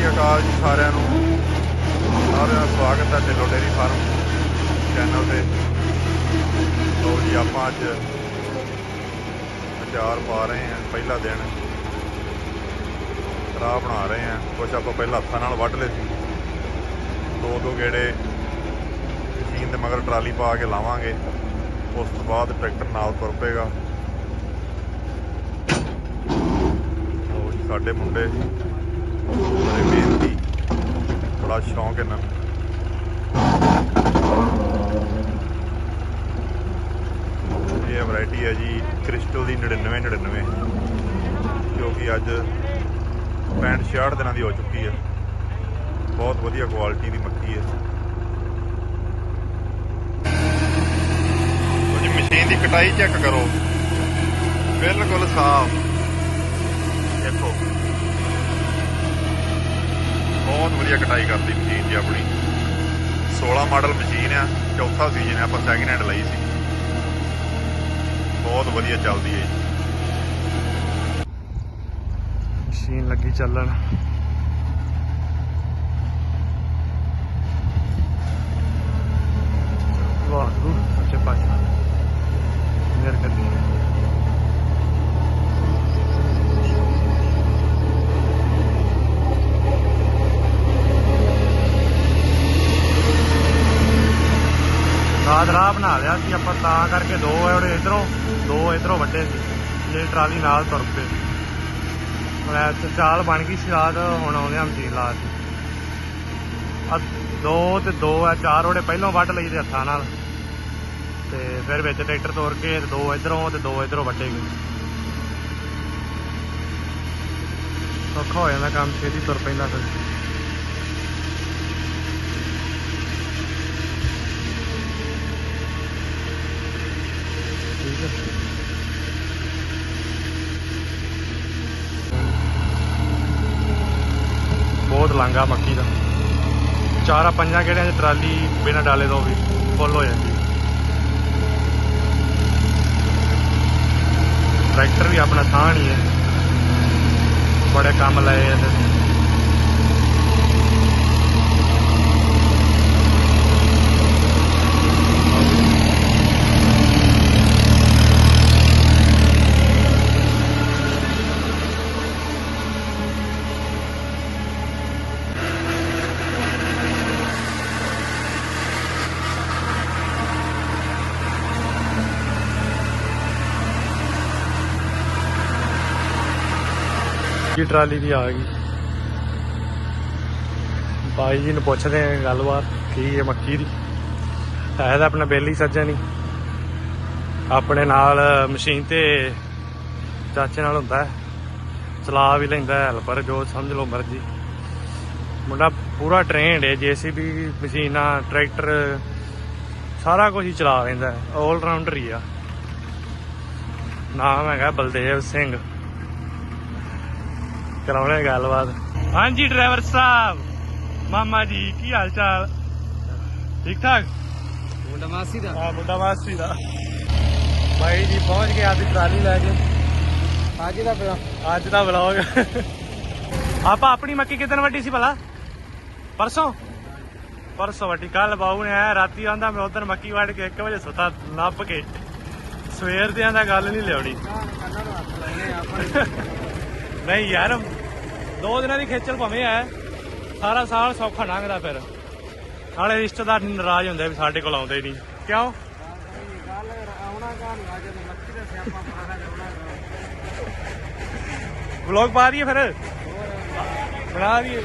ਸ਼੍ਰੀ ਅਕਾਲ ਜੀ ਸਾਰਿਆਂ ਨੂੰ। ਸਾਰਿਆਂ ਦਾ ਸਵਾਗਤ ਹੈ ਢਿੱਲੋਂ ਡੇਰੀ ਫਾਰਮ ਚੈਨਲ ਤੇ। ਲੋ ਜੀ, ਆਪਾਂ ਅੱਜ ਅਚਾਰ ਪਾ ਰਹੇ ਹਾਂ ਪਹਿਲਾ ਦਿਨ। ਰਾਹ ਬਣਾ ਰਹੇ ਹਾਂ। ਕੁਛ ਆਪਾਂ ਪਹਿਲਾਂ ਹੱਥਾਂ ਨਾਲ ਵੱਢ ਲਏ ਸੀ। ਦੋ ਦੋ ਗੇੜੇ ਮਸ਼ੀਨ ਦੇ ਮਗਰ ਟਰਾਲੀ ਪਾ ਕੇ ਲਾਵਾਂਗੇ। ਉਸ ਤੋਂ ਬਾਅਦ ਟਰੈਕਟਰ ਨਾਲ ਤੁਰ ਪਏਗਾ। ਲਓ ਸਾਡੇ ਮੁੰਡੇ ਬੜੇ ਮਿਹਨਤੀ ਬੜਾ ਸ਼ੌਂਕ ਇਹਨਾਂ ਨੂੰ। ਇਹ ਵੈਰਾਈਟੀ ਹੈ ਜੀ ਕ੍ਰਿਸਟਲ ਦੀ 99 99 ਜੋ ਕਿ ਅੱਜ 65 66 ਦਿਨਾਂ ਦੀ ਹੋ ਚੁੱਕੀ ਹੈ। ਬਹੁਤ ਵਧੀਆ ਕੁਆਲਿਟੀ ਦੀ ਮੱਕੀ ਹੈ। ਉਹ ਮਸ਼ੀਨ ਦੀ ਕਟਾਈ ਚੈੱਕ ਕਰੋ। ਬਿਲਕੁਲ ਸਾਫ਼ ਦੇਖੋ ਬਹੁਤ ਵਧੀਆ ਕਟਾਈ ਕਰਦੀ ਮਸ਼ੀਨ ਜੀ ਆਪਣੀ। 16 ਮਾਡਲ ਮਸ਼ੀਨ ਆ, ਚੌਥਾ ਸੀਜ਼ਨ ਆ, ਆਪਾਂ ਸੈਕਿੰਡ ਹੈਂਡ ਲਈ ਸੀ। ਬਹੁਤ ਵਧੀਆ ਚੱਲਦੀ ਹੈ ਜੀ। ਮਸ਼ੀਨ ਲੱਗੀ ਚੱਲਣ। ਵਾਹਿਗੁਰੂ ਸੱਚੇ ਪਾਤਸ਼ਾਹ ਮੇਰ ਕਰੀ ਰਾਤ ਰਾਹ ਬਣਾ ਲਿਆ ਸੀ ਆਪਾਂ, ਤਾਂ ਕਰਕੇ ਦੋ ਉਹਦੇ ਇਧਰੋਂ, ਦੋ ਇਧਰੋਂ ਵੱਡੇ ਸੀ। ਜੇ ਟਰਾਲੀ ਨਾਲ ਤੁਰ ਪਏ। ਮੈਂ ਤੇ ਚਾਲ ਬਣ ਗਈ ਸੀ, ਰਾਤ ਹੁਣ ਆਉਂਦੇ ਆ ਮਸ਼ੀਨ ਲਾ ਕੇ। ਦੋ ਤੇ ਦੋ ਆ, ਚਾਰ ਉਹਦੇ ਪਹਿਲੋਂ ਵੱਢ ਲਈ ਦੇ ਹੱਥਾਂ ਨਾਲ। ਤੇ ਫਿਰ ਵਿੱਚ ਟਰੈਕਟਰ ਤੋੜ ਕੇ ਦੋ ਇਧਰੋਂ ਤੇ ਦੋ ਇਧਰੋਂ ਵੱਢੇ ਗਏ। ਸੌਖਾ ਹੋ ਜਾਂਦਾ ਕੰਮ, ਛੇਤੀ ਤੁਰ ਪੈਂਦਾ ਫਿਰ। ਬਹੁਤ ਲਾਂਗਾ ਮੱਕੀ ਦਾ। ਚਾਰਾ ਪੰਜਾਂ ਕਿਹੜਿਆਂ 'ਚ ਟਰਾਲੀ ਬਿਨਾਂ ਡਾਲੇ ਤੋਂ ਵੀ ਫੁੱਲ ਹੋ ਜਾਂਦੀ। ਟਰੈਕਟਰ ਵੀ ਆਪਣਾ ਥਾਂ ਨਹੀਂ ਹੈ। ਬੜੇ ਕੰਮ ਲਏ ਇਹਨੇ ਕੀ ਟਰਾਲੀ ਵੀ ਆ ਗਈ। ਬਾਈ ਜੀ ਨੂੰ ਪੁੱਛਦੇ ਆ ਗੱਲਬਾਤ, ਕੀ ਹੈ ਮੱਕੀ ਦੀ? ਹੈ ਤਾਂ ਆਪਣਾ ਬੇਲੀ ਸੱਜਣ ਹੀ ਆਪਣੇ ਨਾਲ ਮਸ਼ੀਨ ਤੇ ਚਾਚੇ ਨਾਲ ਹੁੰਦਾ ਚਲਾ ਵੀ ਲੈਂਦਾ ਹੈਲਪਰ ਜੋ ਸਮਝ ਲਓ ਮਰਜ਼ੀ। ਮੁੰਡਾ ਪੂਰਾ ਟ੍ਰੇਨਡ ਹੈ, ਜੀਸੀਬੀ ਮਸ਼ੀਨਾਂ, ਟਰੈਕਟਰ, ਸਾਰਾ ਕੁਝ ਹੀ ਚਲਾ ਲੈਂਦਾ ਹੈ। 올 ਰਾਊਂਡਰ ਹੀ ਆ। ਨਾਮ ਹੈਗਾ ਬਲਦੇਵ ਸਿੰਘ। ਕਰਾਉਣੇ ਗੱਲਬਾਤ। ਹਾਂਜੀ ਡਰਾਈਵਰ ਸਾਹਿਬ। ਮਾਮਾ ਜੀ ਕੀ ਹਾਲ ਚਾਲ ਠੀਕ ਠਾਕ? ਮੁੰਡਾ ਮਾਸੀ ਦਾ? ਆ ਮੁੰਡਾ ਮਾਸੀ ਦਾ। ਬਾਈ ਜੀ ਪਹੁੰਚ ਗਏ ਆਪਦੀ ਟਰਾਲੀ ਲੈ ਕੇ। ਅੱਜ ਦਾ ਪਿਆ ਅੱਜ ਦਾ ਵਲੌਗ ਆਪਾਂ ਆਪਣੀ ਮੱਕੀ ਕਿਦਨ ਵੱਡੀ ਸੀ ਭਲਾ? ਪਰਸੋਂ? ਪਰਸੋਂ ਵੱਡੀ ਕੱਲ ਬਾਬੂ ਨੇ ਆਇਆ ਰਾਤੀ ਆਂਦਾ ਮੈਂ ਉਧਰ ਮੱਕੀ ਵੱਢ ਕੇ 1 ਵਜੇ ਸੁੱਤਾ ਨੱਪ ਕੇ। ਸਵੇਰ ਦੇ ਆਂਦਾ ਗੱਲ ਨਹੀਂ ਲਿਆਉਣੀ। ਨਹੀਂ ਯਾਰ, ਦੋ ਦਿਨਾਂ ਦੀ ਖੇਚਲ ਭਾਵੇਂ ਐ ਸਾਰਾ ਸਾਲ ਸੌਖਾ ਲੰਘਦਾ ਫਿਰ। ਨਾਲੇ ਰਿਸ਼ਤੇਦਾਰ ਨਾਰਾਜ਼ ਹੁੰਦੇ ਵੀ ਸਾਡੇ ਕੋਲ ਆਉਂਦੇ ਨਹੀਂ ਕਿਉਂ? ਗੱਲ ਵਲੌਗ ਪਾ ਦਈਏ ਫਿਰ। ਬਣਾ ਦਈਏ।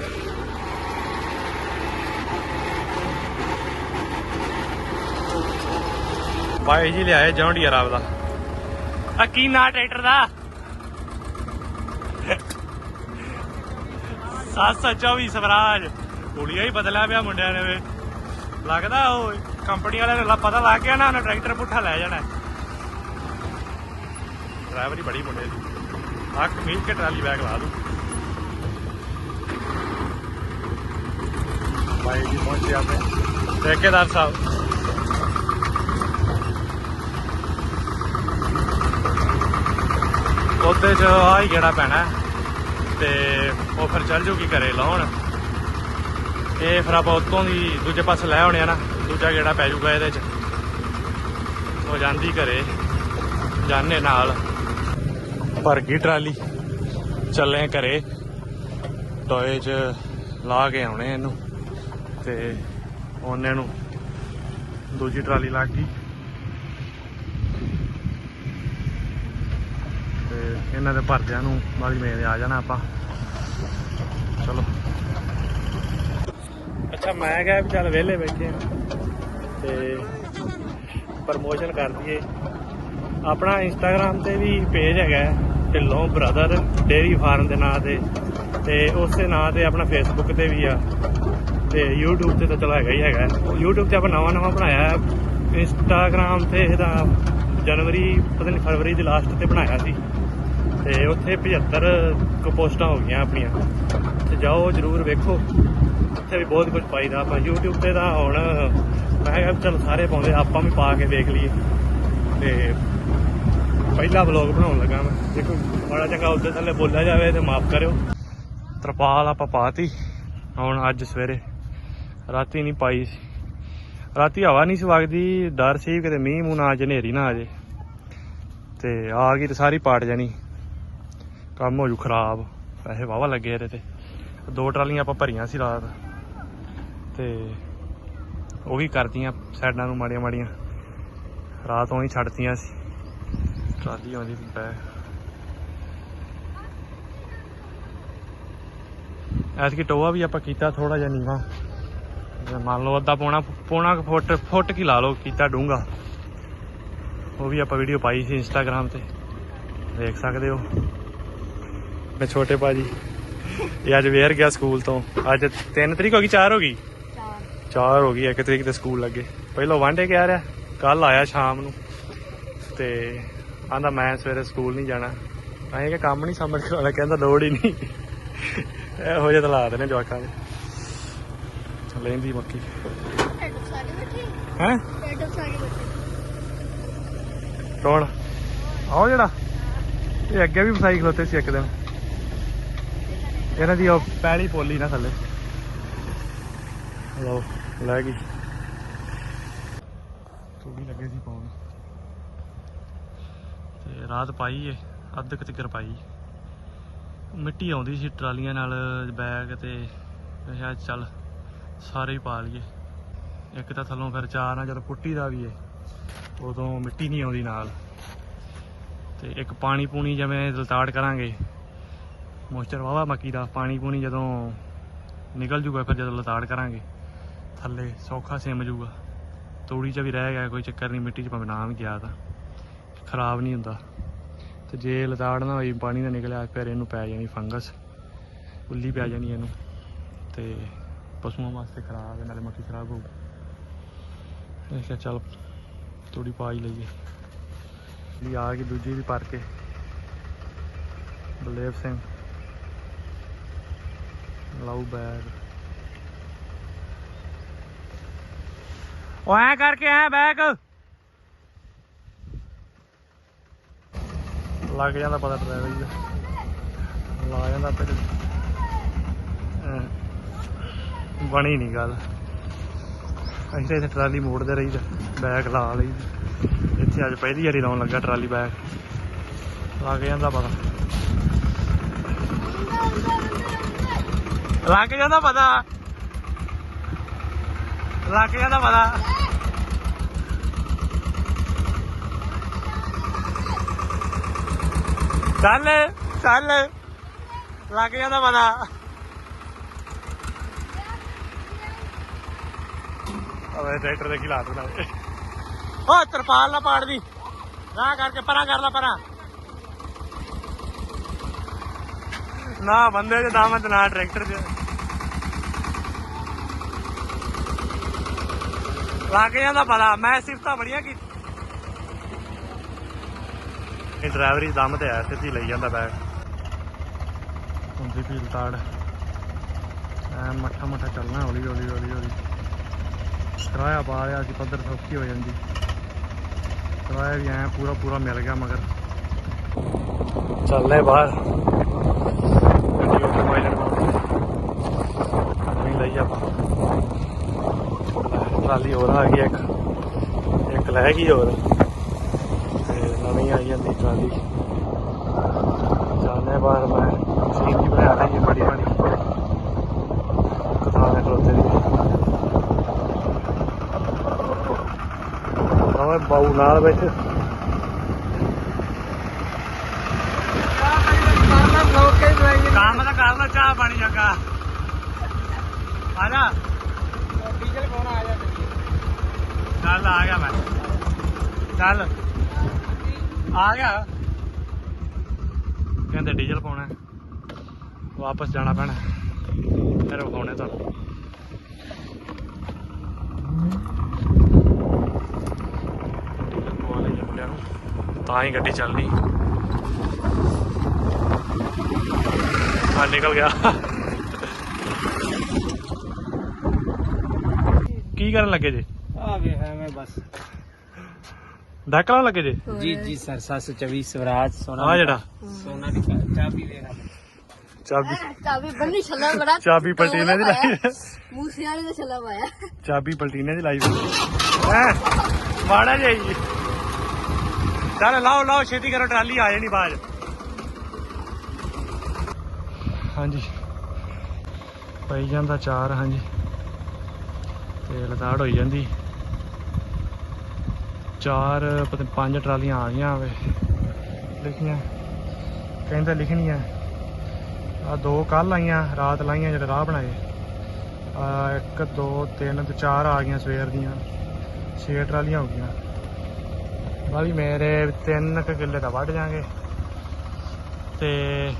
ਬਾਈ ਜੀ ਲਿਆਏ ਜੌਂਡੀਆ ਰਾਵ ਦਾ ਆ ਕੀ ਨਾਂ ਟਰੈਕਟਰ ਦਾ? 724 ਸਵਰਾਜ। ਗੋਲੀਆਂ ਹੀ ਬਦਲਿਆ ਪਿਆ ਮੁੰਡਿਆਂ ਨੇ ਵੇ। ਲੱਗਦਾ ਉਹ ਕੰਪਨੀ ਵਾਲਿਆਂ ਨੂੰ ਪਤਾ ਲੱਗ ਗਿਆ ਨਾ, ਉਹਨੇ ਟਰੈਕਟਰ ਪੁੱਠਾ ਲੈ ਜਾਣਾ। ਡਰਾਈਵਰ ਹੀ ਬੜੀ ਮੁੰਡੇ ਦੀ। ਆ ਕਮੀਜ਼ ਕੇ ਟਰਾਲੀ ਬੈਗ ਲਾ ਦੂੰ। ਭਾਈ ਜੀ ਪਹੁੰਚੇ ਆਪੇ ਠੇਕੇਦਾਰ ਸਾਹਿਬ। ਉਹਦੇ ਚ ਆ ਹੀ ਗੇੜਾ ਪੈਣਾ। ਤੇ ਉਹ ਫਿਰ ਚੱਲ ਜੂਗੀ ਘਰੇ ਲਾਉਣ। ਇਹ ਫਿਰ ਆਪਾਂ ਉਤੋਂ ਦੀ ਦੂਜੇ ਪਾਸੇ ਲੈ ਆਉਣੇ ਆ ਨਾ, ਦੂਜਾ ਗੇੜਾ ਪੈ ਜੂਗਾ ਇਹਦੇ ਚ। ਉਹ ਜਾਂਦੀ ਘਰੇ ਜਾਣੇ ਨਾਲ। ਭਰ ਗਈ ਟਰਾਲੀ, ਚੱਲੇ ਘਰੇ। ਟੋਏ ਚ ਲਾ ਕੇ ਆਉਣੇ ਇਹਨੂੰ, ਤੇ ਉਹਨੇ ਨੂੰ ਦੂਜੀ ਟਰਾਲੀ ਲਾ ਗਈ ਤੇ ਇਹਨਾਂ ਦੇ ਭਰਦਿਆਂ ਨੂੰ ਬਾਲੀ ਮੇਲੇ ਆ ਜਾਣਾ ਆਪਾਂ। ਚਲੋ। ਅੱਛਾ ਮੈਂ ਕਿਹਾ ਵੀ ਚੱਲ ਵਿਹਲੇ ਬੈਠੇ ਤੇ ਪ੍ਰਮੋਸ਼ਨ ਕਰ ਦਈਏ। ਆਪਣਾ ਇੰਸਟਾਗ੍ਰam ਤੇ ਵੀ ਪੇਜ ਹੈਗਾ ਹੈ, ਢਿੱਲੋਂ ਬ੍ਰਦਰ ਡੇਰੀ ਫਾਰਮ ਦੇ ਨਾਂ ਤੇ। ਤੇ ਉਸੇ ਨਾਂ ਤੇ ਆਪਣਾ ਫੇਸਬੁੱਕ ਤੇ ਵੀ ਆ। ਤੇ YouTube ਤੇ ਤਾਂ ਚਲੋ ਹੈਗਾ ਹੀ ਹੈਗਾ ਹੈ। YouTube ਤੇ ਆਪਾਂ ਨਵਾਂ ਨਵਾਂ ਬਣਾਇਆ ਹੈ। Instagram ਤੇ ਇਹਦਾ ਜਨਵਰੀ ਪਤਾ ਨਹੀਂ ਫਰਵਰੀ ਦੀ ਲਾਸਟ ਤੇ ਬਣਾਇਆ ਸੀ। ਤੇ ਉੱਥੇ 75 ਕੁ ਪੋਸਟਾਂ ਹੋ ਗਈਆਂ ਆਪਣੀਆਂ। ਤੇ ਜਾਓ, ਜਰੂਰ ਵੇਖੋ। ਉੱਥੇ ਵੀ ਬਹੁਤ ਕੁਝ ਪਾਈਦਾ। ਆਪਾਂ YouTube ਤੇ ਤਾਂ ਹੁਣ ਮੈਂ ਕਿਹਾ ਚਲ ਸਾਰੇ ਪਾਉਂਦੇ, ਆਪਾਂ ਵੀ ਪਾ ਕੇ ਦੇਖ ਲਈਏ। ਤੇ ਪਹਿਲਾ ਵਲੌਗ ਬਣਾਉਣ ਲੱਗਾ ਮੈਂ। ਜੇ ਕੋਈ ਬੜਾ ਚੰਗਾ ਉੱਤੇ ਥੱਲੇ ਬੋਲਿਆ ਜਾਵੇ ਤੇ ਮਾਫ ਕਰਿਓ। ਤਰਪਾਲ ਆਪਾਂ ਪਾਤੀ। ਹੁਣ ਅੱਜ ਸਵੇਰੇ ਰਾਤੀ ਨਹੀਂ ਪਾਈ ਸੀ। ਰਾਤੀ ਹਵਾ ਨਹੀਂ ਸੀ ਵਗਦੀ, ਡਰ ਸੀ ਕਿਤੇ ਮੀਂਹ ਮੂੰਹ ਨਾ ਆ ਜੇ, ਹਨੇਰੀ ਨਾ ਆ ਜੇ। ਤੇ ਆ ਗਈ ਤੇ ਸਾਰੀ ਪਾਟ ਜਾਣੀ। ਕੰਮ ਹੋ ਜੂ ਖਰਾਬ। ਪੈਸੇ ਵਾਵਾ ਲੱਗੇ ਇਹਦੇ ਤੇ। ਦੋ ਟਰਾਲੀਆਂ ਆਪਾਂ ਭਰੀਆਂ ਸੀ ਰਾਤ। ਤੇ ਉਹ ਵੀ ਕਰਦੀਆਂ ਸਾਈਡਾਂ ਨੂੰ ਮਾੜੀਆਂ ਮਾੜੀਆਂ। ਰਾਤ ਉਹ ਹੀ ਛੱਡਤੀਆਂ ਸੀ। ਟਰਾਲੀ ਆਉਂਦੀ ਸੀ ਪੈ। ਐਤਕੀ ਟੋਆ ਵੀ ਆਪਾਂ ਕੀਤਾ ਥੋੜਾ ਜਿਹਾ ਨੀਵਾ। ਮੰਨ ਲਓ ਅੱਧਾ ਪੌਣਾ ਪੌਣਾ ਫੁੱਟ ਫੁੱਟ ਕੀ ਲਾ ਲਓ, ਕੀਤਾ ਡੂੰਗਾ ਉਹ ਵੀ ਆਪਾਂ ਵੀਡੀਓ ਪਾਈ ਸੀ ਇੰਸਟਾਗ੍ਰam ਤੇ। ਦੇਖ ਸਕਦੇ ਹੋ। ਮੈਂ ਛੋਟੇ ਭਾਜੀ ਇਹ ਅੱਜ ਵੇਅਰ ਗਿਆ ਸਕੂਲ ਤੋਂ। ਅੱਜ 3 ਤਰੀਕ ਹੋ ਗਈ 4 ਹੋ ਗਈ? 4 ਹੋ ਗਈ 1 ਤਰੀਕ ਤੇ ਸਕੂਲ ਲੱਗੇ। ਪਹਿਲਾਂ ਵਾਂਡੇ ਕਹਿ ਰਿਹਾ ਕੱਲ ਆਇਆ ਸ਼ਾਮ ਨੂੰ। ਤੇ ਆਂਦਾ ਮੈਂ ਸਵੇਰੇ ਸਕੂਲ ਨਹੀਂ ਜਾਣਾ। ਅਸੀਂ ਕਿ ਕੰਮ ਨਹੀਂ ਸਮਝ ਕੇ ਆਉਣਾ ਕਹਿੰਦਾ ਲੋੜ ਹੀ ਨਹੀਂ। ਇਹੋ ਜਿਹੇ ਹਾਲਾਤ ਨੇ ਜਵਾਕਾਂ ਦੇ। ਲੈਂਦੀ ਮੱਕੀ। ਹੈ? ਕੌਣ? ਆਓ ਜਿਹੜਾ। ਇਹ ਅੱਗੇ ਵੀ ਫਸਾਈ ਖਲੋਤੇ ਸੀ ਇੱਕ ਦਿਨ। ਇਹਨਾਂ ਦੀ ਉਹ ਪੈਲੀ ਪੋਲੀ ਨਾ ਥੱਲੇ। ਲਓ, ਲੈ ਗਈ। ਵੀ ਲੱਗੇ ਸੀ ਪਾਉਣ। ਤੇ ਰਾਤ ਪਾਈ ਏ, ਅੱਧ ਕੁ ਤੱਕ ਪਾਈ। ਮਿੱਟੀ ਆਉਂਦੀ ਸੀ ਟਰਾਲੀਆਂ ਨਾਲ, ਬੈਗ ਤੇ। ਮੈਂ ਕਿਹਾ ਚੱਲ, ਸਾਰੇ ਹੀ ਪਾ ਲਈਏ। ਇੱਕ ਤਾਂ ਥੱਲੋਂ ਫਿਰ ਚਾਰ ਨਾਲ ਜਦੋਂ ਪੁੱਟੀ ਦਾ ਵੀ ਏ, ਉਦੋਂ ਮਿੱਟੀ ਨਹੀਂ ਆਉਂਦੀ ਨਾਲ। ਤੇ ਇੱਕ ਪਾਣੀ ਪੂਣੀ ਜਿਵੇਂ ਲਤਾੜ ਕਰਾਂਗੇ ਮੋਇਸਚਰ ਵਾਵਾ ਮੱਕੀ ਦਾ ਪਾਣੀ ਪੂਣੀ ਜਦੋਂ ਨਿਕਲ ਜੂਗਾ, ਫਿਰ ਜਦੋਂ ਲਤਾੜ ਕਰਾਂਗੇ। ਥੱਲੇ ਸੌਖਾ ਸਿਮ ਜੂਗਾ। ਤੂੜੀ 'ਚ ਵੀ ਰਹਿ ਗਿਆ, ਕੋਈ ਚੱਕਰ ਨਹੀਂ, ਮਿੱਟੀ 'ਚ ਭਾਵੇਂ ਨਾ ਵੀ ਗਿਆ ਤਾਂ। ਖਰਾਬ ਨਹੀਂ ਹੁੰਦਾ। ਤੇ ਜੇ ਲਤਾੜ ਨਾ ਹੋਈ, ਪਾਣੀ ਦਾ ਨਿਕਲਿਆ, ਫਿਰ ਇਹਨੂੰ ਪੈ ਜਾਣੀ ਫੰਗਸ। ਉੱਲੀ ਪੈ ਜਾਣੀ ਇਹਨੂੰ। ਤੇ ਪਸ਼ੂਆਂ ਵਾਸਤੇ ਖਰਾਬ ਹੈ, ਨਾਲੇ ਮੱਕੀ ਖਰਾਬ ਹੋਊ। ਮੈਂ ਕਿਹਾ ਚੱਲ ਥੋੜੀ ਪਾ ਲਈਏ। ਲਈ ਆ ਗਈ ਦੂਜੀ ਵੀ ਪਰ ਕੇ। ਬਲਦੇਵ ਸਿੰਘ। ਲਾਉ ਬੈਗ। ਉਹ ਐ ਕਰਕੇ ਐ ਬੈਗ। ਲੱਗ ਜਾਂਦਾ ਪਤਾ ਡਰਾਈਵਰ ਜੀ ਲਾ ਜਾਂਦਾ ਤੇ ਬਣੀ ਨਹੀਂ ਗੱਲ। ਅਸੀਂ ਤਾਂ ਇੱਥੇ ਟਰਾਲੀ ਮੋੜਦੇ ਰਹੀਦਾ, ਬੈਗ ਲਾ ਲਈ। ਇੱਥੇ ਅੱਜ ਪਹਿਲੀ ਵਾਰੀ ਲਾਉਣ ਲੱਗਾ ਟਰਾਲੀ ਬੈਗ। ਲੱਗ ਜਾਂਦਾ ਪਤਾ। ਲੱਗ ਜਾਂਦਾ ਪਤਾ। ਲੱਗ ਜਾਂਦਾ ਪਤਾ। ਚੱਲ ਚੱਲ। ਲੱਗ ਜਾਂਦਾ ਪਤਾ। ਅਵੇ ਟਰੈਕਟਰ ਦੇ ਕੀ ਲਾਤ ਬਣਾਏ ਓ ਤਰਪਾਲ ਨਾ ਪਾੜ ਦੀ। ਨਾ ਕਰਕੇ ਪਰਾਂ ਕਰ ਲੈ ਪਰਾਂ। ਨਾ ਬੰਦੇ ਦੇ ਨਾਮ ਤੇ ਨਾ ਟਰੈਕਟਰ ਦੇ। ਲੱਗ ਜਾਂਦਾ ਪਤਾ ਮੈਂ ਸਿਫਤਾਂ ਬੜੀਆਂ ਕੀ ਇਹ ਡਰਾਈਵਰੀ ਦਮ ਤੇ ਆਇਆ, ਸਿੱਧੀ ਲਈ ਜਾਂਦਾ ਬੈਗ ਹੁੰਦੀ ਪੀਲ ਤਾੜ। ਐ ਮੱਠਾ ਮੱਠਾ ਚੱਲਣਾ, ਹੌਲੀ ਹੌਲੀ ਹੌਲੀ ਹੌਲੀ। ਕਿਰਾਇਆ ਪਾ ਲਿਆ ਸੀ ਪੱਧਰ ਸੌਖੀ ਹੋ ਜਾਂਦੀ। ਕਿਰਾਇਆ ਵੀ ਐ ਪੂਰਾ ਪੂਰਾ ਮਿਲ ਗਿਆ ਮਗਰ। ਚੱਲਦੇ ਬਾਹਰ। ਗੱਡੀ ਉੱਤੇ ਮਾਈਲਰ ਨਹੀਂ ਲਈ ਆਪਾਂ। ਟਰਾਲੀ ਹੋਰ ਆ ਗਈ ਇੱਕ। ਇੱਕ ਲੈ ਗਈ ਹੋਰ। ਤੇ ਨਵੀਂ ਆਈ ਜਾਂਦੀ ਟਰਾਲੀ। ਜਾਣੇ ਬਾਹਰ ਮੈਂ। ਸੀਨ ਦੀ ਬਣਾ ਲਈ ਬੜੀ ਬੜੀ ਕਥਾਣੇ ਖਲੋਤੇ ਦੀ। ਨਵੇਂ ਬਾਊ ਨਾਲ ਬੈਠੇ। ਕੰਮ ਤਾਂ ਕਰ ਲੋ ਚਾਹ ਪਾਣੀ ਜੱਗਾ। ਆ ਜਾ। ਡੀਜ਼ਲ ਪਾਉਣਾ ਆ ਜਾ ਚੱਲ ਆ ਗਿਆ ਮੈਂ। ਚੱਲ। ਆ ਗਿਆ। ਕਹਿੰਦੇ ਡੀਜ਼ਲ ਪਾਉਣਾ ਵਾਪਸ ਜਾਣਾ ਪੈਣਾ ਫਿਰ ਵਿਖਾਉਣੇ ਤੁਹਾਨੂੰ। ਡੀਜ਼ਲ ਪਵਾ ਲਈ ਮੁੰਡਿਆਂ ਨੂੰ। ਤਾਂ ਹੀ ਗੱਡੀ ਚੱਲਣੀ। ਆ ਨਿਕਲ ਗਿਆ। ਕੀ ਕਰਨ ਲੱਗੇ ਜੀ? ਆ ਵੇ ਐਵੇਂ ਬਸ। ਡਾਕਲਾਂ ਲੱਗੇ ਜੀ? ਜੀ ਜੀ ਸਰ 724 ਸਵਰਾਜ ਸੋਨਾ ਆ ਜਿਹੜਾ। ਸੋਨਾ ਦੀ ਚਾਬੀ ਵੇਖ ਚਾਬੀ। ਚਾਬੀ ਬੰਨੀ ਛੱਲਾ ਬੜਾ ਚਾਬੀ ਪਲਟੀਨੇ ਦੀ ਲਾਈ ਮੂਸੇ ਵਾਲੇ ਦਾ ਛੱਲਾ ਪਾਇਆ। ਚਾਬੀ ਪਲਟੀਨੇ ਦੀ ਲਾਈ ਹੈ ਮਾੜਾ ਜਾਈ ਚੱਲ ਲਾਓ ਲਾਓ ਛੇਤੀ ਕਰੋ ਟਰਾਲੀ ਆ ਜਾਣੀ ਬਾਜ ਹਾਂਜੀ। ਪਈ ਜਾਂਦਾ ਚਾਰ ਹਾਂਜੀ। ਤੇ ਲਤਾੜ ਹੋਈ ਜਾਂਦੀ। ਚਾਰ ਪਤਾ ਪੰਜ ਟਰਾਲੀਆਂ ਆ ਗਈਆਂ ਵੇ। ਲਿਖੀਆਂ। ਕਹਿੰਦੇ ਲਿਖਣੀਆਂ। ਆ ਦੋ ਕੱਲ ਆਈਆਂ, ਰਾਤ ਲਾਈਆਂ, ਜਿਹੜੇ ਰਾਹ ਬਣਾਏ। ਆ ਇੱਕ, ਦੋ, ਤਿੰਨ ਤੇ ਚਾਰ ਆ ਗਈਆਂ ਸਵੇਰ ਦੀਆਂ। ਛੇ ਟਰਾਲੀਆਂ ਹੋ ਗਈਆਂ। ਬਾਲੀ ਮੇਰੇ ਤਿੰਨ ਕੁ ਕਿੱਲੇ ਤਾਂ ਵੱਢ ਜਾਾਂਗੇ ਤੇ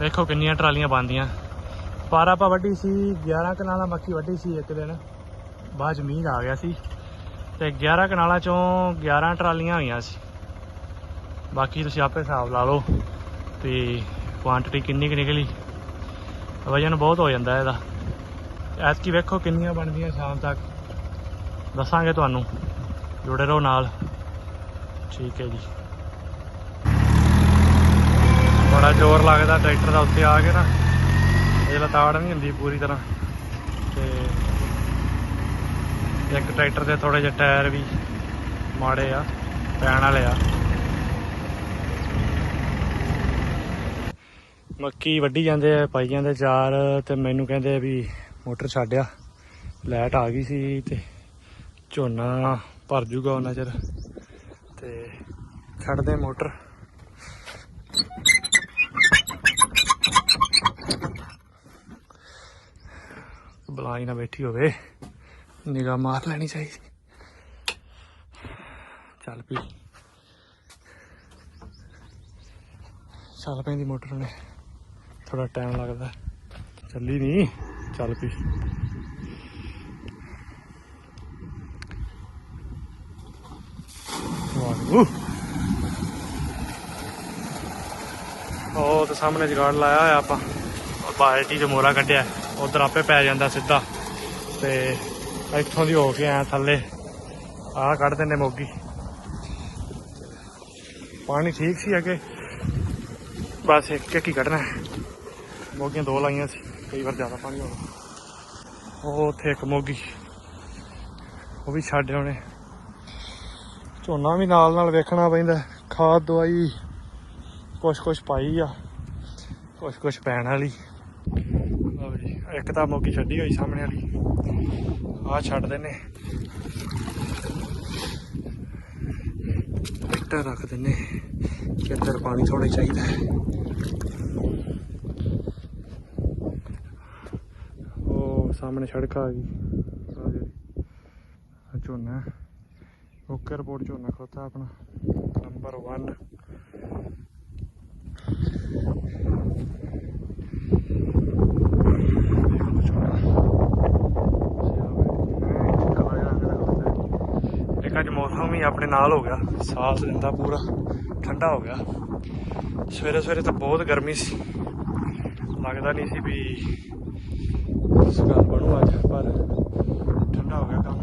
ਦੇਖੋ ਕਿੰਨੀਆਂ ਟਰਾਲੀਆਂ ਬੰਦੀਆਂ ਪਰ ਆਪਾਂ ਵੱਢੀ ਸੀ 11 ਕਨਾਲਾਂ ਮੱਕੀ ਵੱਢੀ ਸੀ ਇੱਕ ਦਿਨ। ਬਾਅਦ ਚ ਮੀਂਹ ਆ ਗਿਆ ਸੀ। ਤੇ 11 ਕਨਾਲਾਂ ਚੋਂ 11 ਟਰਾਲੀਆਂ ਹੋਈਆਂ ਸੀ। ਬਾਕੀ ਤੁਸੀਂ ਆਪੇ ਹਿਸਾਬ ਲਾ ਲਓ ਤੇ ਕੁਆਂਟੀਟੀ ਕਿੰਨੀ ਕੁ ਨਿਕਲੀ। ਵਜਨ ਬਹੁਤ ਹੋ ਜਾਂਦਾ ਇਹਦਾ। ਐਤਕੀ ਵੇਖੋ ਕਿੰਨੀਆਂ ਬਣਦੀਆਂ ਸ਼ਾਮ ਤੱਕ। ਦੱਸਾਂਗੇ ਤੁਹਾਨੂੰ। ਜੁੜੇ ਰਹੋ ਨਾਲ। ਠੀਕ ਹੈ ਜੀ। ਬੜਾ ਜ਼ੋਰ ਲੱਗਦਾ ਟਰੈਕਟਰ ਦਾ ਉੱਤੇ ਆ ਕੇ ਨਾ। ਇਹ ਲਤਾੜ ਨਹੀਂ ਹੁੰਦੀ ਪੂਰੀ ਤਰ੍ਹਾਂ। ਤੇ ਇੱਕ ਟਰੈਕਟਰ ਦੇ ਥੋੜੇ ਜਿਹੇ ਟਾਇਰ ਵੀ ਮਾੜੇ ਆ, ਪੈਣ ਵਾਲੇ ਆ। ਮੱਕੀ ਵੱਢੀ ਜਾਂਦੇ ਆ, ਪਾਈ ਜਾਂਦੇ ਚਾਰ, ਤੇ ਮੈਨੂੰ ਕਹਿੰਦੇ ਵੀ ਮੋਟਰ ਛੱਡਿਆ ਲਾਈਟ ਆ ਗਈ ਸੀ ਤੇ ਝੋਨਾ ਭਰ ਜੂਗਾ ਉਹਨਾਂ ਚਿਰ। ਤੇ ਛੱਡਦੇ ਮੋਟਰ। ਬਲਾਈ ਨਾ ਬੈਠੀ ਹੋਵੇ। ਨਿਗਾਹ ਮਾਰ ਲੈਣੀ ਚਾਹੀਦੀ। ਚੱਲ ਪਈ ਚੱਲ ਪੈਂਦੀ ਮੋਟਰ ਨੇ। ਥੋੜਾ ਟਾਈਮ ਲੱਗਦਾ। ਚੱਲੀ ਨਹੀਂ। ਚੱਲ ਪਈ ਵਾਹਿਗੁਰੂ। ਉਹ ਤੇ ਸਾਹਮਣੇ ਜਗਾੜ ਲਾਇਆ ਹੋਇਆ ਆਪਾਂ। ਬਾਲਟੀ 'ਚ ਮੋਰਾ ਕੱਢਿਆ। ਉਧਰ ਆਪੇ ਪੈ ਜਾਂਦਾ ਸਿੱਧਾ। ਤੇ ਇੱਥੋਂ ਦੀ ਹੋ ਕੇ ਆਇਆ ਥੱਲੇ। ਆਹ ਕੱਢ ਦਿੰਦੇ ਮੋਗੀ। ਪਾਣੀ ਠੀਕ ਸੀ ਅੱਗੇ। ਬਸ ਇੱਕ ਇੱਕ ਹੀ ਕੱਢਣਾ ਮੋਗੀਆਂ ਦੋ ਲਾਈਆਂ ਸੀ। ਕਈ ਵਾਰ ਜ਼ਿਆਦਾ ਪਾਣੀ ਹੋ ਗਿਆ ਉਹ ਉੱਥੇ ਇੱਕ ਮੋਗੀ। ਉਹ ਵੀ ਛੱਡ ਆਉਣੇ। ਝੋਨਾ ਵੀ ਨਾਲ ਨਾਲ ਵੇਖਣਾ ਪੈਂਦਾ ਖਾਦ, ਦਵਾਈ ਕੁਛ ਕੁਛ ਪਾਈ ਆ। ਕੁਛ ਕੁਛ ਪੈਣ ਵਾਲੀ। ਇੱਕ ਤਾਂ ਮੋਗੀ ਛੱਡੀ ਹੋਈ ਸਾਹਮਣੇ ਵਾਲੀ। ਆਹ ਛੱਡ ਦਿੰਨੇ। ਟਰੈਕਟਰ ਰੱਖ ਦਿੰਨੇ। ਕਿੱਧਰ ਪਾਣੀ ਥੋੜਾ ਚਾਹੀਦਾ ਉਹ ਸਾਹਮਣੇ ਸੜਕ ਆ ਗਈ। ਆਹ ਜਿਹੜੀ। ਝੋਨਾ ਓਕੇ, ਰਿਪੋਰਟ ਝੋਨਾ ਖੋਤਾ ਆਪਣਾ। ਨੰਬਰ 1 ਇੱਕ ਅੱਜ ਮੌਸਮ ਵੀ ਆਪਣੇ ਨਾਲ ਹੋ ਗਿਆ। ਸਾਥ ਦਿੰਦਾ ਪੂਰਾ। ਠੰਡਾ ਹੋ ਗਿਆ। ਸਵੇਰੇ ਸਵੇਰੇ ਤਾਂ ਬਹੁਤ ਗਰਮੀ ਸੀ। ਲੱਗਦਾ ਨਹੀਂ ਸੀ ਵੀ ਇਸ ਗੱਲ ਬਣੂ ਅੱਜ, ਪਰ ਠੰਡਾ ਹੋ ਗਿਆ ਕੰਮ।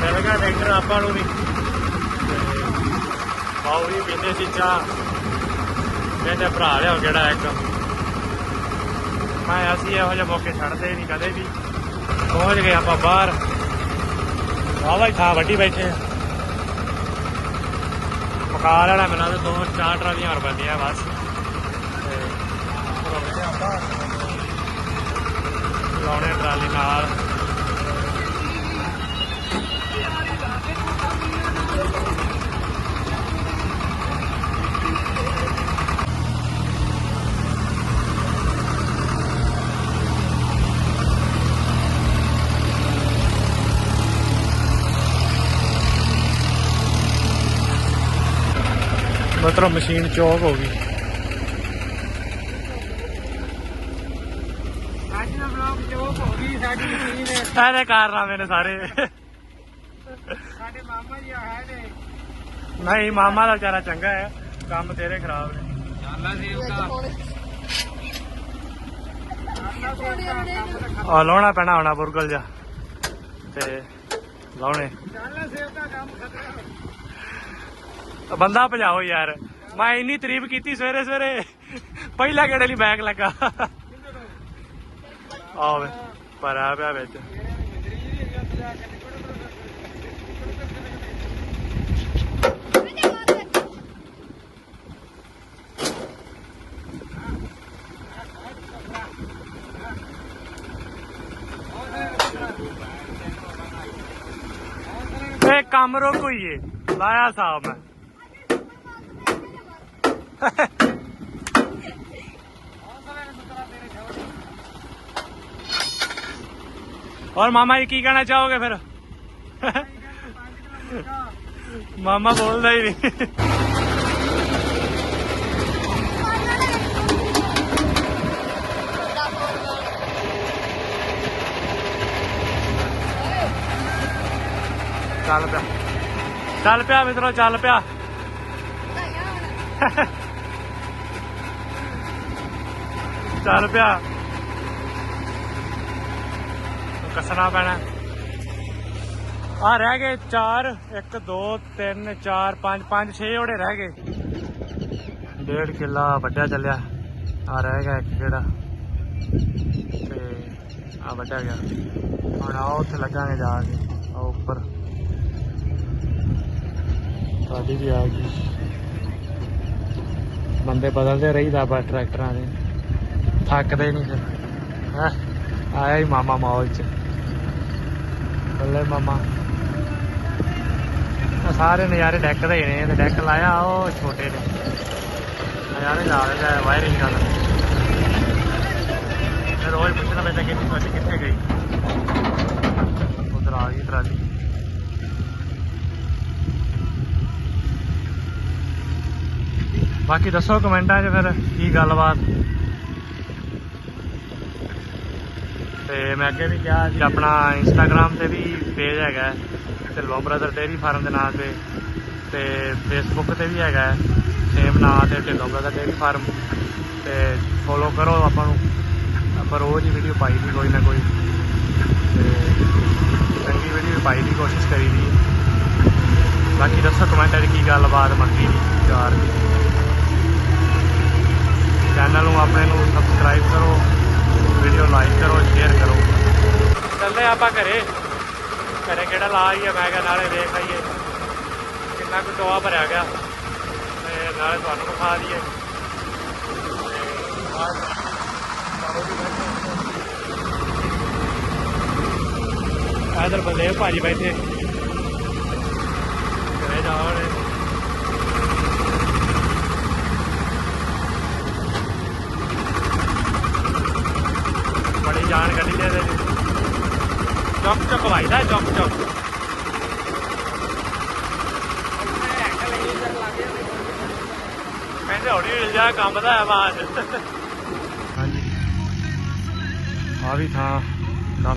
ਮਿਲ ਗਿਆ ਟਰੈਕਟਰ ਆਪਾਂ ਨੂੰ ਵੀ। ਬਾਉ ਵੀ ਪੀਂਦੇ ਸੀ ਚਾਹ। ਕਹਿੰਦੇ ਭਰਾ ਲਿਆ ਜਿਹੜਾ ਇੱਕ। ਮੈਂ ਅਸੀਂ ਇਹੋ ਜਿਹੇ ਮੌਕੇ ਛੱਡਦੇ ਨਹੀਂ ਕਦੇ ਵੀ। ਪਹੁੰਚ ਗਏ ਆਪਾਂ ਬਾਹਰ। ਵਾਵਾ ਹੀ ਥਾਂ ਵੱਡੀ ਬੈਠੇ ਆ। ਪਕਾ ਲੈਣਾ ਮੈਨੂੰ ਤੇ ਦੋ ਚਾਰ ਟਰਾਲੀਆਂ ਹੋਰ ਪੈਂਦੀਆਂ ਬਸ। ਤੇ ਲਾਉਣੇ ਟਰਾਲੀ ਨਾਲ। ਮਤਲਬ ਮਸ਼ੀਨ ਚੌਕ ਹੋ ਗਈ। ਅੱਜ ਦਾ ਬਲੌਗ ਚੋਕ ਹੋ ਗਈ ਸਾਡੀ ਮਸ਼ੀਨ ਇਹਦੇ ਕਾਰਨਾਮੇ ਨੇ ਸਾਰੇ। ਸਾਡੇ ਮਾਮਾ ਜੀ ਆਏ ਨੇ। ਨਹੀਂ ਮਾਮਾ ਦਾ ਵਿਚਾਰਾ ਚੰਗਾ ਹੈ ਕੰਮ ਤੇਰੇ ਖਰਾਬ ਨੇ। ਚਾਲਾ ਸੀ ਆ ਲਾਉਣਾ ਪੈਣਾ ਹੋਣਾ ਬੁਰਗਲ ਜਾ ਤੇ ਲਾਉਣੇ। ਚਾਲਾ ਸੇਵ ਦਾ ਕੰਮ ਖਤਰਾ ਬੰਦਾ ਭਜਾਓ ਯਾਰ। ਮੈਂ ਇੰਨੀ ਤਾਰੀਫ ਕੀਤੀ ਸਵੇਰੇ ਸਵੇਰੇ। ਪਹਿਲਾ ਗੇੜੇ ਲਈ ਬੈਗ ਲੱਗਾ? ਆਵੇ ਪਰ ਆ ਪਿਆ ਵਿੱਚ। ਇਹ ਕੰਮ ਰੋਕੋ ਹੀ ਲਾਇਆ ਸਾਹਬ ਮੈਂ। ਔਰ ਮਾਮਾ ਜੀ ਕੀ ਕਹਿਣਾ ਚਾਹੋਗੇ ਫਿਰ ਮਾਮਾ ਬੋਲਦਾ ਹੀ ਨਹੀਂ ਚੱਲ ਪਿਆ ਚੱਲ ਪਿਆ ਮਿੱਤਰੋ ਚੱਲ ਪਿਆ ਚੱਲ ਪਿਆ ਕੱਸਣਾ ਪੈਣਾ। ਆ ਰਹਿ ਗਏ 4 1 2 3 4 5 5 6 ਓੜੇ ਰਹਿ ਗਏ। ਡੇਢ ਕਿੱਲਾ ਵੱਡਾ ਚੱਲਿਆ। ਆ ਰਹਿ ਗਿਆ ਇੱਕ ਕਿਹੜਾ। ਤੇ ਆ ਵੱਡਾ ਗਿਆ। ਹੁਣ ਆ ਉੱਥੇ ਲੱਗਾਂਗੇ ਜਾ ਕੇ ਆ ਉੱਪਰ। ਸਾਡੀ ਵੀ ਆ ਗਈ। ਬੰਦੇ ਬਦਲਦੇ ਰਹੀਦਾ ਬਾ ਟਰੈਕਟਰਾਂ ਦੇ। ਥੱਕਦੇ ਨਹੀਂ ਫਿਰ, ਹੈਂ? ਆਇਆ ਹੀ ਮਾਮਾ ਮੌਲ ਚ। ਬੱਲੇ ਮਾਮਾ। ਆਹ ਸਾਰੇ ਨਜ਼ਾਰੇ ਡੈਕ ਦੇ ਨੇ ਤੇ ਡੈਕ ਲਾਇਆ ਉਹ ਛੋਟੇ ਨੇ। ਨਜ਼ਾਰੇ ਲਾ ਦਿੰਦਾ ਵਾਇਰਿੰਗ ਕਰ ਮੈਂ ਰੋਜ਼ ਪੁੱਛਣਾ ਪੈਂਦਾ ਕਿ ਤੁਹਾਡੀ ਕਿੱਥੇ ਗਈ ਉਧਰ ਆ ਗਈ ਟਰਾਲੀ। ਬਾਕੀ ਦੱਸੋ ਕਮੈਂਟਾਂ 'ਚ ਫਿਰ ਕੀ ਗੱਲਬਾਤ? ਤੇ ਮੈਂ ਅੱਗੇ ਵੀ ਕਿਹਾ ਜੀ ਆਪਣਾ ਇੰਸਟਾਗ੍ਰam ਤੇ ਵੀ ਪੇਜ ਹੈਗਾ ਹੈ, ਢਿੱਲੋਂ ਬ੍ਰਦਰ ਡੇਰੀ ਫਾਰਮ ਦੇ ਨਾਂ ਤੇ ਤੇ ਫੇਸਬੁੱਕ ਤੇ ਵੀ ਹੈਗਾ ਸੇਮ ਨਾਂ ਤੇ ਢਿੱਲੋਂ ਬ੍ਰਦਰ ਡੇਰੀ ਫਾਰਮ ਤੇ ਫੋਲੋ ਕਰੋ ਆਪਾਂ ਨੂੰ ਆਪਾਂ ਰੋਜ਼ ਹੀ ਵੀਡੀਓ ਪਾਈ ਦੀ ਕੋਈ ਨਾ ਕੋਈ ਤੇ ਚੰਗੀ ਵੀਡੀਓ ਪਾਈ ਦੀ ਕੋਸ਼ਿਸ਼ ਕਰੀ ਦੀ। ਬਾਕੀ ਦੱਸੋ ਕਮੈਂਟਾਂ 'ਚ ਕੀ ਗੱਲਬਾਤ ਮੰਗੀ ਦੀ ਚਾਰ ਦੀ। ਚੈਨਲ ਨੂੰ ਆਪਣੇ ਨੂੰ ਸਬਸਕ੍ਰਾਈਬ ਕਰੋ। ਵੀਡੀਓ ਲਾਈਕ ਕਰੋ ਸ਼ੇਅਰ ਕਰੋ। ਚੱਲੇ ਆਪਾਂ ਘਰੇ। ਘਰੇ ਕਿਹੜਾ ਲਾ ਆਈਏ? ਮੈਂ ਕਿਹਾ ਨਾਲੇ ਵੇਖ ਆਈਏ। ਕਿੰਨਾ ਕੁ ਟੋਆ ਭਰਿਆ ਗਿਆ। ਤੇ ਨਾਲੇ ਤੁਹਾਨੂੰ ਵਿਖਾ ਦਈਏ। ਇਧਰ ਬਲਦੇਵ ਭਾਜੀ ਬੈਠੇ। ਘਰੇ ਜਾਵੜੇ ਬੜੀ ਜਾਣ ਕੱਢੀ ਦੇ ਦੇ ਚੌਕ ਚੌਕ ਵਾਈਦਾ ਚੌਕ ਚੌਕ ਕਹਿੰਦੇ ਹੌਲੀ ਹੌਲੀ ਜਾ, ਕੰਮ ਦਾ ਹੈ ਹਾਂਜੀ। ਆ ਵੀ ਥਾਂ।